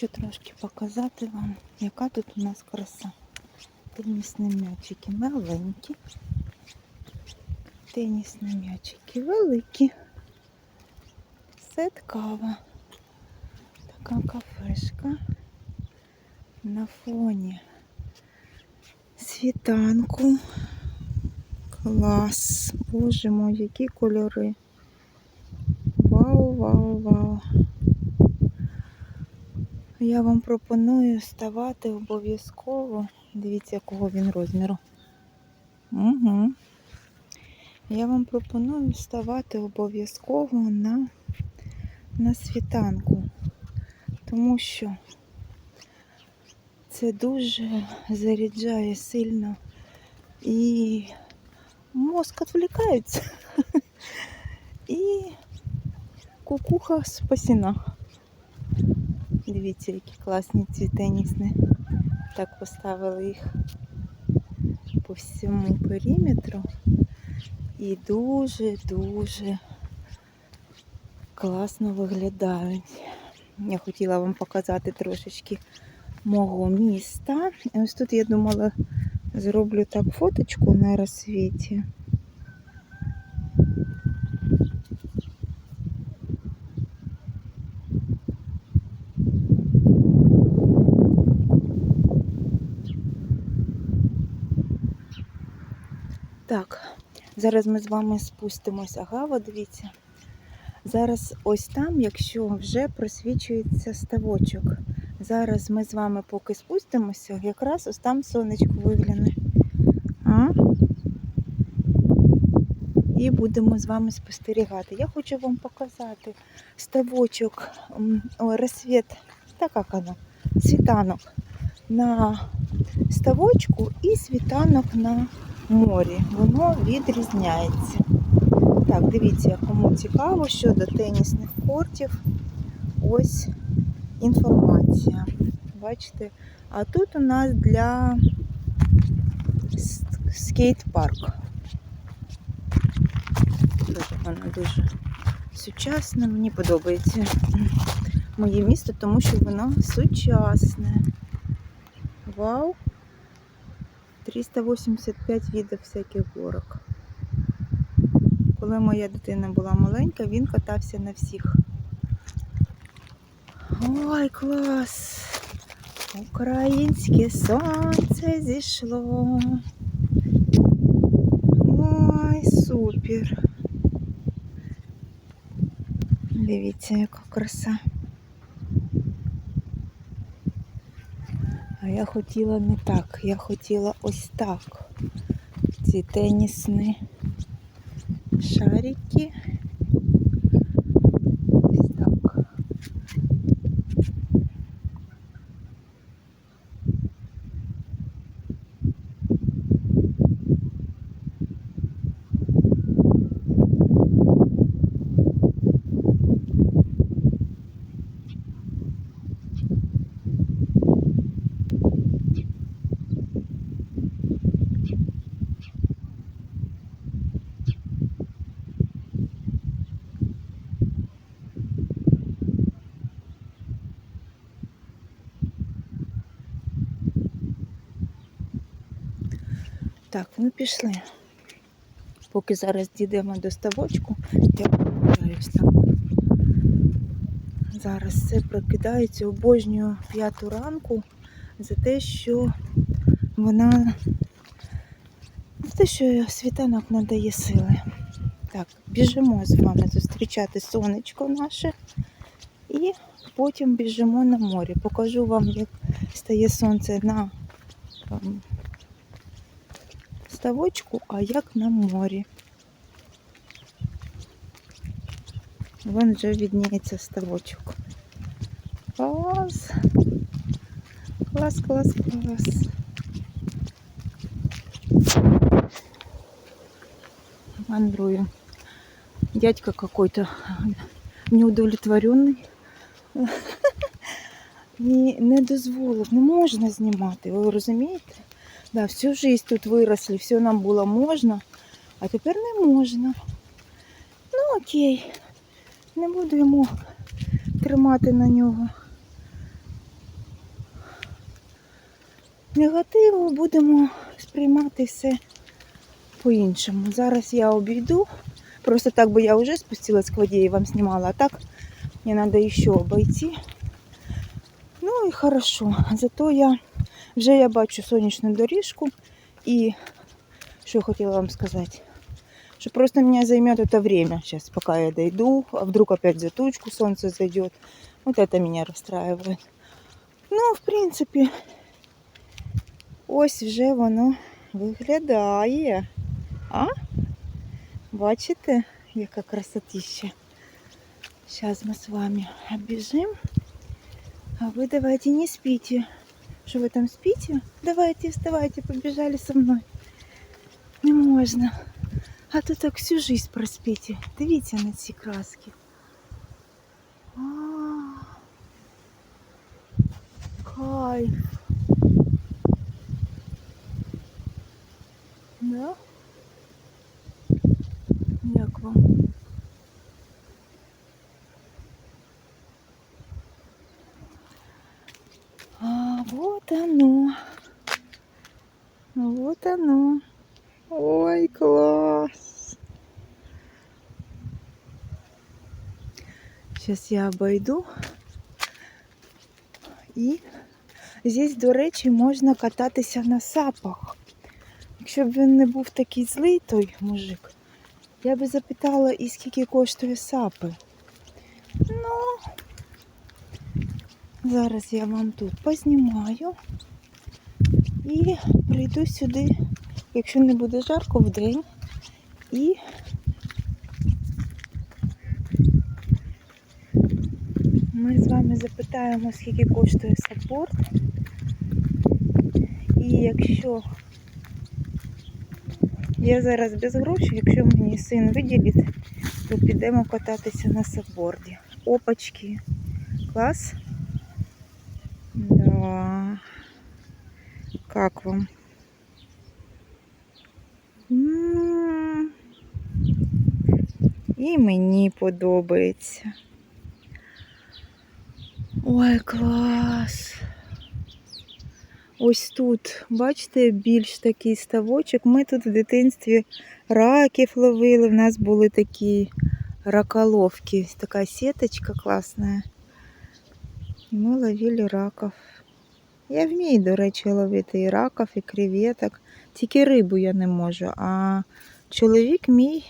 хочу трошки показати вам, яка тут у нас краса. Тенісні м'ячики маленькі. Тенісні м'ячики великі. Сет кава. Така кафешка. На фоні світанку. Клас. Боже мой, які кольори. Вау, вау, вау. Я вам пропоную ставати обов'язково. Дивіться, якого він розміру. Угу. Я вам пропоную вставати обов'язково на, на світанку, тому що це дуже заряджає сильно і мозк відвлікається. І кукуха спасена. Дивіться, які класні ці тенісні. Так поставили їх по всьому периметру. І дуже-дуже класно виглядають. Я хотіла вам показати трошечки мого міста. Ось тут я думала, зроблю так фоточку на розсвіті. Так, зараз ми з вами спустимося. Гава, дивіться. Зараз ось там, якщо вже просвічується ставочок. Зараз ми з вами поки спустимося, якраз ось там сонечко вигляне. А? І будемо з вами спостерігати. Я хочу вам показати ставочок, розсвіт, так як воно, світанок на ставочку і світанок на морі. Воно відрізняється. Так, дивіться, кому цікаво щодо тенісних кортів. Ось інформація. Бачите? А тут у нас для скейт-парк. Дуже воно дуже сучасне. Мені подобається моє місто, тому що воно сучасне. Вау! 385 видів всяких горок. Коли моя дитина була маленька, він катався на всіх. Ой, клас! Українське сонце зійшло. Ой, супер. Дивіться, яка краса. А я хотіла не так, я хотіла ось так. Ці тенісні шарики. Ось так. Так, ну пішли. Поки зараз дійдемо до ставочку, я прогуляюся. Зараз все прокидається, обожнюю п'яту ранку за те, що вона за те, що світанок надає сили. Так, біжимо з вами зустрічати сонечко наше і потім біжимо на море. Покажу вам, як стає сонце на ем, ставочку, а як на морі. Вон вже відніється ставочок. Клас! Клас, клас, клас. Мандрую. Дядька какой-то неудовлетворенный. І не дозволив, не можна знімати, ви розумієте? Да, всю жизнь тут виросли, все нам було можна, а тепер не можна. Ну окей, не буду йому тримати на нього негативу, будемо сприймати все по-іншому. Зараз я обійду. Просто так бы я уже спустилась к воде и вам снимала, а так мне надо еще обойти. Ну і хорошо. Зато я вже я бачу сонячну доріжку і що хотіла вам сказати. Что просто меня займет это время сейчас, пока я дойду, а вдруг опять за тучку солнце зайдет. Вот это меня расстраивает. Ну, в принципі, ось вже воно виглядає. А? Бачите, яка красотища. Сейчас мы с вами оббежим. А вы давайте не спите. Что вы там спите? Давайте, вставайте, побежали со мной. Не можна. А то так всю жизнь проспите. Дивіться на ці краски. А, Кайф. Вот. Ой, класс. Сейчас я обойду. І здесь, до речі, можна кататися на сапах. Якщо б він не був такий злий, той мужик, я би запитала, і скільки коштує сапи. Ну, зараз я вам тут познімаю і прийду сюди, якщо не буде жарко в день. І ми з вами запитаємо, скільки коштує саппорт. І якщо я зараз без грошей, якщо мені син виділить, то підемо кататися на сапборді. Опачки. Клас. Да. Как вам? І мені подобається. Ой, клас. Ось тут, бачите, більш такий ставочок. Ми тут в дитинстві раків ловили. В нас були такі раколовки. Така сеточка класна. Ми ловили раків. Я вмію, до речі, ловити і раків, і креветок. Тільки рибу я не можу. А чоловік мій,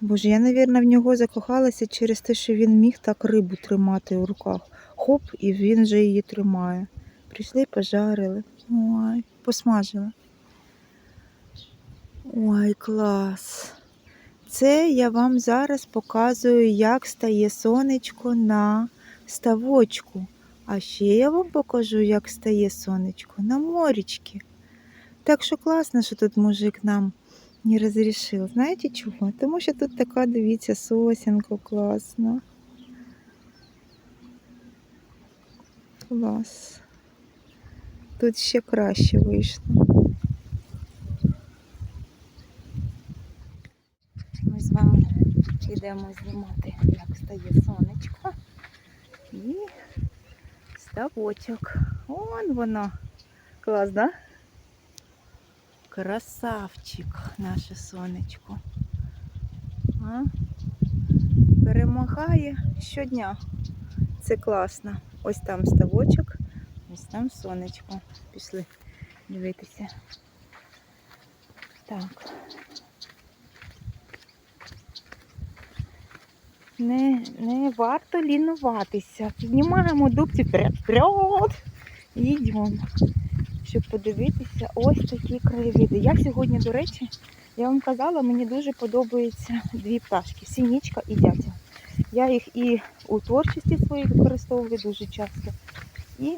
боже, я, мабуть, в нього закохалася через те, що він міг так рибу тримати у руках. Хоп, і він вже її тримає. Прийшли, пожарили. Ой, посмажили. Ой, клас. Це я вам зараз показую, як стає сонечко на ставочку. А ще я вам покажу, як стає сонечко на морічки. Так що класно, що тут мужик нам не розрішив. Знаєте чого? Тому що тут така, дивіться, сосенка класна. Клас. Тут ще краще вийшло. Ми з вами йдемо знімати, як стає сонечко. І ставочок. Вон воно. Клас, да? Красавчик, наше сонечко. А? Перемагає щодня. Це класно. Ось там ставочок, ось там сонечко. Пішли дивитися. Так. Не, не варто лінуватися. Піднімаємо дубці вперед, йдемо, щоб подивитися ось такі краєвиди. Я сьогодні, до речі, я вам казала, мені дуже подобаються дві пташки синічка і дятел. Я їх і у творчості своїй використовую дуже часто. І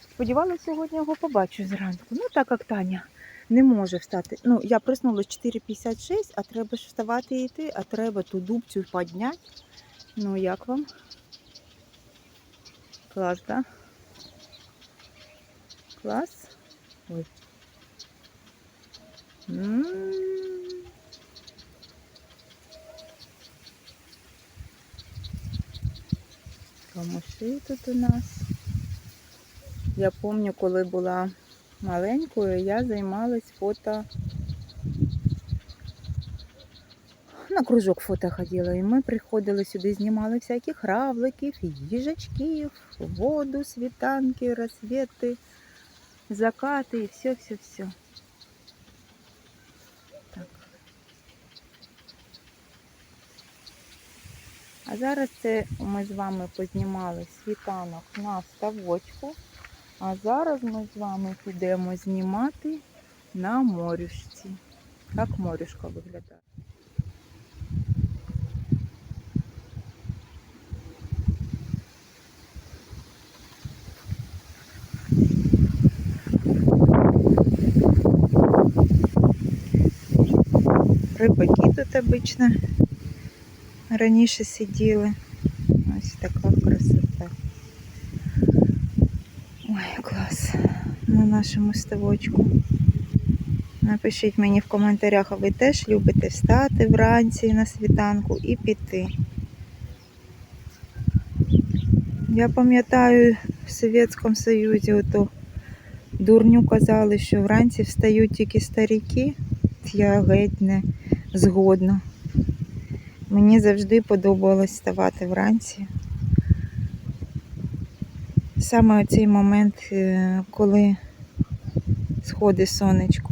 сподівалася, сьогодні його побачу зранку. Ну, так як Таня не може встати. Ну, я проснулась 4.56, а треба ж вставати і йти, а треба ту дубцю підняти. Ну, як вам? Клас, так? Клас. Ой. М. Камуші тут у нас. Я пам'ятаю, коли була маленькою, я займалась фото. На кружок фото ходила, і ми приходили сюди, знімали всяких равликів, їжачків, воду, світанки, розсвіти, закати і все-все-все. А зараз це ми з вами познімали світанок на ставочку. А зараз ми з вами підемо знімати на морюшці. Як морюшка виглядає. Рибаки тут обично раніше сиділи. Ось така красота. Ой, клас. На нашому ставочку. Напишіть мені в коментарях, а ви теж любите встати вранці на світанку і піти. Я пам'ятаю в Совєтському Союзі ото дурню казали, що вранці встають тільки старіки. Я геть не згодна. Мені завжди подобалось вставати вранці. Саме цей момент, е, коли сходить сонечко.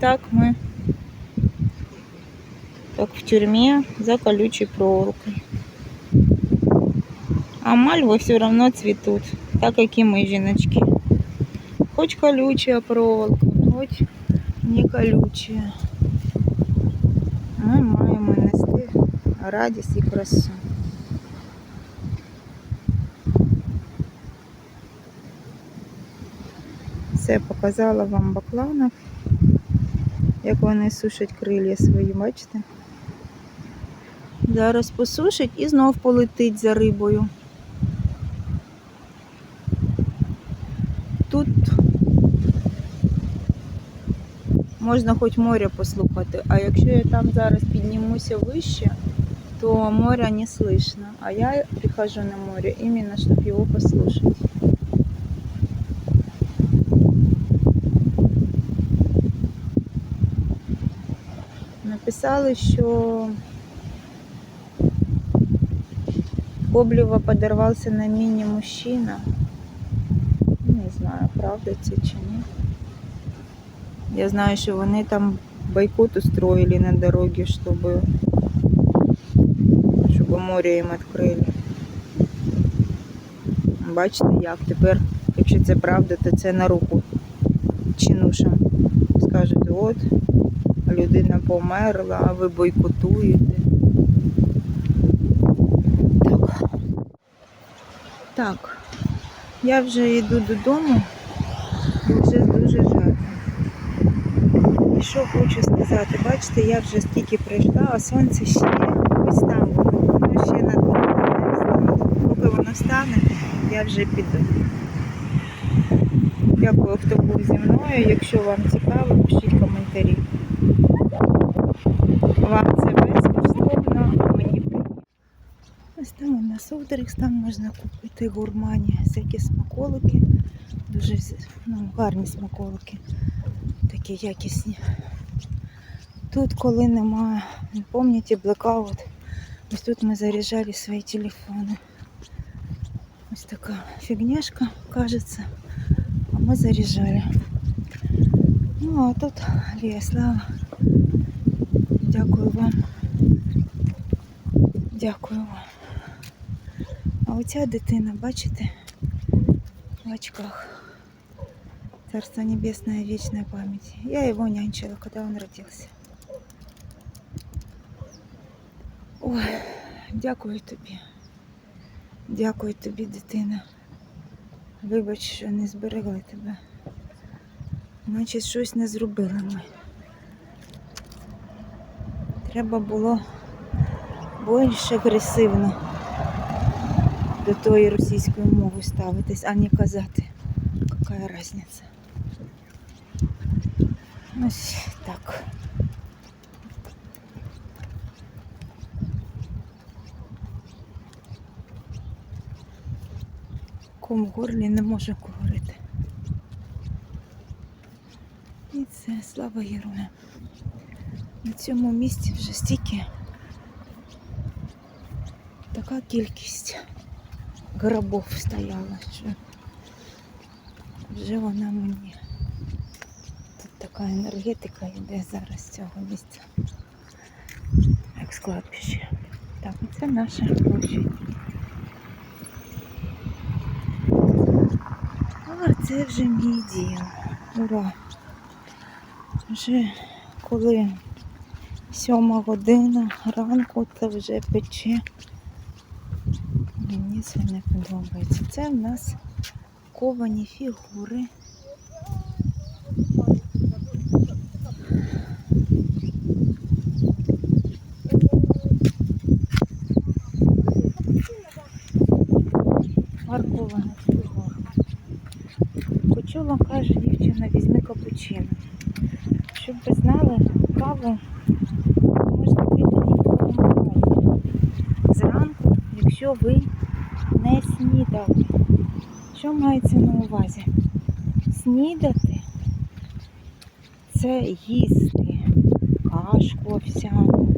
так ми так в тюрмі за колючей проволокой. А мальвы все равно цветут, так как и мы, жіночки. Хоч колючая проволока, хоч не колючая. Ми маємо нести радість і красу. Все показала вам бакланов, Як вони сушать крилля свої, бачите? Зараз посушить і знов полетить за рибою. Тут можна хоч море послухати, а якщо я там зараз піднімуся вище, то моря не слышно. А я прихожу на море именно, чтобы его послушать. Написали, що Коблева подорвался на міні мужчина. Не знаю, правда це чи ні. Я знаю, що вони там бойкот устроили на дороге, чтобы, щоб море їм відкрили. Бачите, як тепер, якщо це правда, то це на руку чинушам. Скажуть, от, людина померла, а ви бойкотуєте. Так. Так. Я вже йду додому, вже дуже жарко. І що хочу сказати, бачите, я вже стільки прийшла, а сонце ще ось там воно, ще не. Поки воно встане, я вже піду. Дякую, хто був зі мною. Якщо вам цікаво, пишіть коментарі. Вам це безкоштовно, мені. Ось там у нас Олдрікс, там можна купити гурмані, всякі смаколики. Дуже ну, гарні смаколики, такі якісні. Тут, коли немає, пам'ятаєте, блекаут, ось тут ми заряджали свої телефони. Ось така фігняшка, кажется, а ми заряджали. Ну, а тут Лія Слава. Дякую вам. Дякую вам. А оця дитина, бачите, в очках. Царство Небесное, вечная память. Я его нянчила, когда он родился. Ой, дякую тобі. Дякую тобі, дитина. Вибач, що не зберегли тебе. Значить, щось не зробили ми. Треба було більш агресивно до тої російської мови ставитись, а не казати. Какая разница? Ось так. Ком в горлі не може говорити. І це слава героям. На цьому місці вже стільки така кількість гробов стояла, що вже вона мені. Тут така енергетика йде зараз цього місця. Як складбище. Так, і це наша площадь. А це вже мій дім. Ура! Вже коли сьома година ранку, то вже пече. Мені це не подобається. Це в нас ковані фігури. Маркована фігура. Почула, каже дівчина, візьми капучино. Щоб ви знали, каву можна пити ніколи магазі. Зранку, ви не снідали. Що мається на увазі? Снідати це їсти кашку овсяну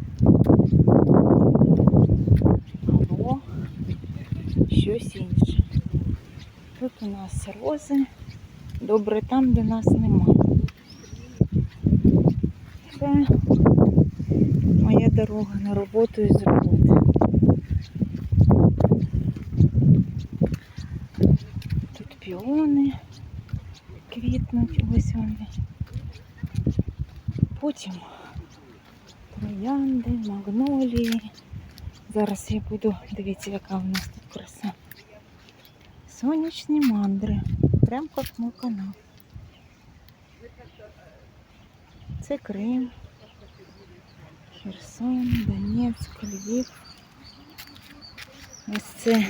або щось інше. Тут у нас рози. Добре там, де нас нема. Це моя дорога на роботу і з роботи. Тут піони квітнуть, ось вони. Потім троянди, магнолії. Зараз я буду, дивіться, яка у нас тут краса. Сонячні мандри. Прям як мій канал. Це Крим, Херсон, Донецьк, Львів. Ось це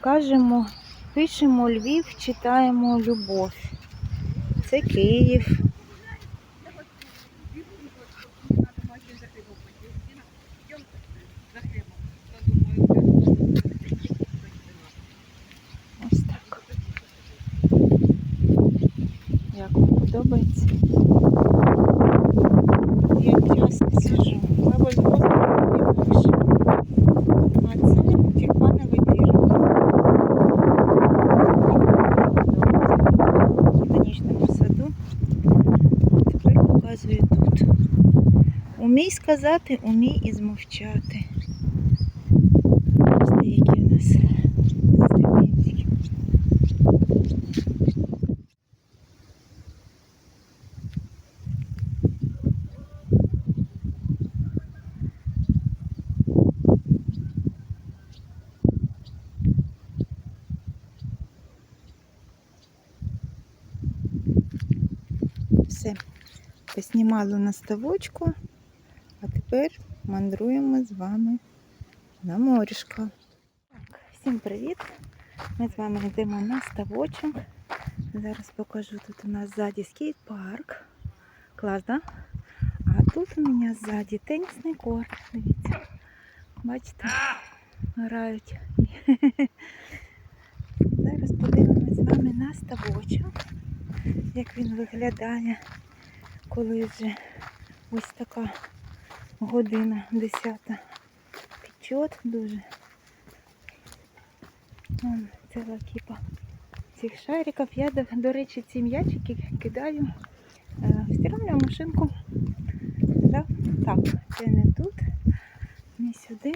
кажемо, пишемо Львів, читаємо любов. Це Київ. Вмій сказати, умій і змовчати. Ось які в нас семінці. Все, поснімали на ставочку тепер мандруємо з вами на морішко. Так, всім привіт! Ми з вами йдемо на ставочок. Зараз покажу тут у нас ззаді скейт-парк. Клас, да? А тут у мене ззаді тенісний корт. Дивіться. Бачите? Грають. Зараз подивимось з вами на ставочок, як він виглядає, коли вже ось така година десята. Печет дуже. Вон ціла кіпа цих шариків. Я, до, речі, ці м'ячики кидаю е, в стиральну машинку. Да? Так, це не тут, не сюди.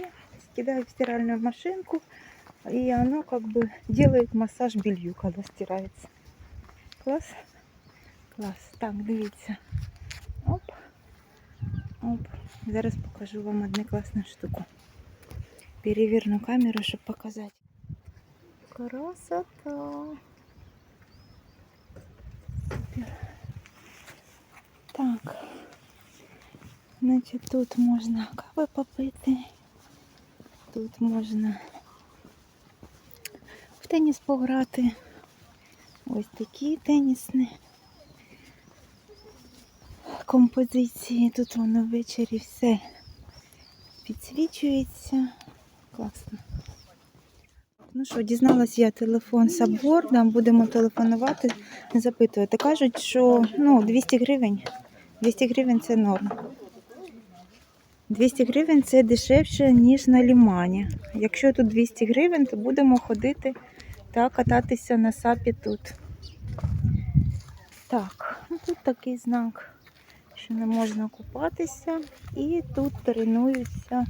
Кидаю в стиральную машинку, и оно как бы делает массаж белью, когда стирается. Класс? Клас. Так, дивіться. Оп. Оп. Зараз покажу вам одну класну штуку. Переверну камеру, щоб показати. Красота. Так. Значить, тут можна кави попити. Тут можна в теніс пограти. Ось такі тенісні композиції. Тут воно ввечері все підсвічується. Класно. Ну що, дізналась я телефон Сабворда, будемо телефонувати, запитувати. Кажуть, що ну, 200 гривень. 200 гривень це норм. 200 гривень це дешевше, ніж на лімані. Якщо тут 200 гривень, то будемо ходити та кататися на сапі тут. Так, ну тут такий знак, що не можна купатися. І тут тренуються,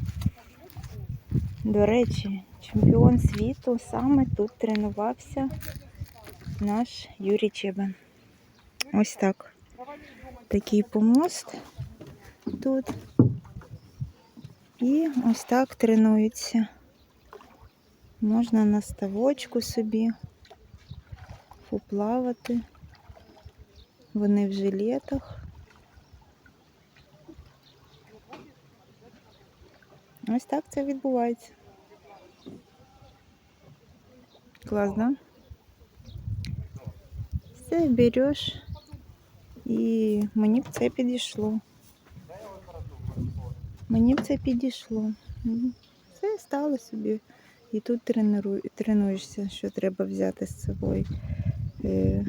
до речі, чемпіон світу. Саме тут тренувався наш Юрій Чебан. Ось так. Такий помост тут. І ось так тренуються. Можна на ставочку собі поплавати. Вони в жилетах. Ось так це відбувається. Клас, да? Все береш і мені б це підійшло. Мені б це підійшло. Все стало собі. І тут трениру... тренуєшся, що треба взяти з собою. Е...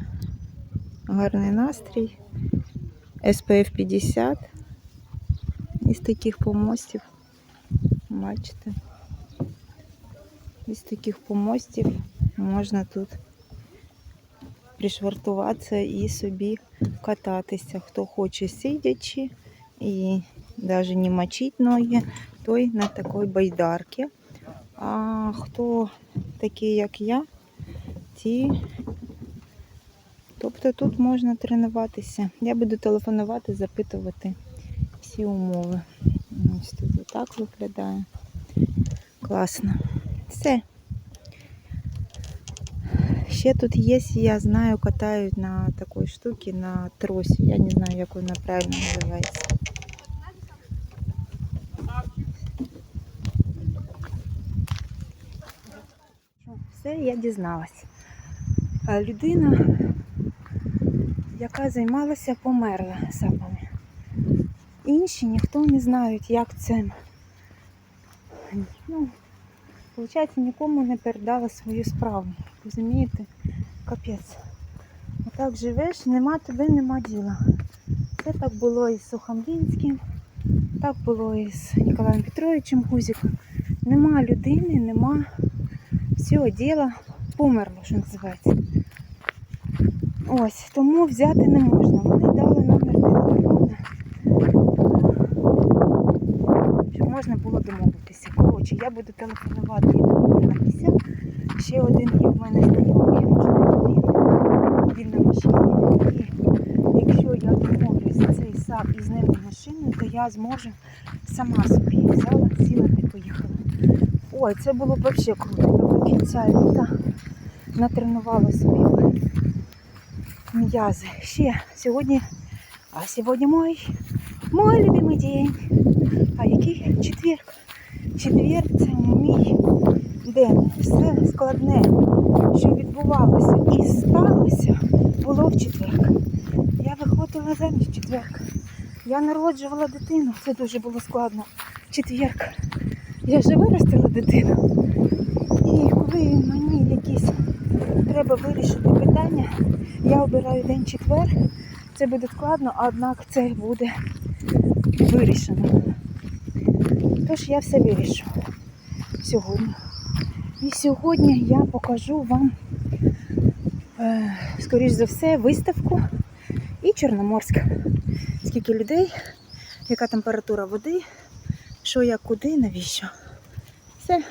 Гарний настрій. SPF 50. Із таких помостів. Бачите? Із таких помостів можна тут пришвартуватися і собі кататися. Хто хоче сидячи і навіть не мочить ноги, той на такій байдарці. А хто такий, як я, ті. Тобто тут можна тренуватися. Я буду телефонувати, запитувати всі умови. Ось тут отак виглядає. Класно. Все. Ще тут є, я знаю, катають на такій штуці, на тросі. Я не знаю, як вона правильно називається. Все, я дізналась. Людина, яка займалася, померла сапами. Інші ніхто не знають, як це. Ну, виходить, нікому не передала свою справу. Розумієте? Капець. Отак живеш, нема тебе, нема діла. Це так було і з Сухомлінським, так було і з Ніколаєм Петровичем Гузиком. Нема людини, нема всього діла, померло, що називається. Ось, тому взяти не можна. Вони дали номер телефону, щоб можна було домовитися. Коротше, я буду телефонувати і. Ще один є в мене знайомий, можливо, він, на машині. І якщо я домовлюсь за цей сап і з ним на машину, то я зможу сама собі взяла, сіла і поїхала. Ой, це було б взагалі круто. Я до кінця літа натренувала собі м'язи. Ще сьогодні А сьогодні мой, мой любимий день. А який четверг? Четверг це мій день. Все складне, що відбувалося і сталося, було в четверг. Я виходила заміж в четверг. Я народжувала дитину, це дуже було складно. Четверг. Я вже виростила дитину. І коли мені якісь треба вирішити питання, я обираю день четвер. Це буде складно, однак це буде вирішено. Тож я все вирішу сьогодні. І сьогодні я покажу вам, е, скоріш за все, виставку і Чорноморськ. Скільки людей, яка температура води, що як куди, навіщо. Все,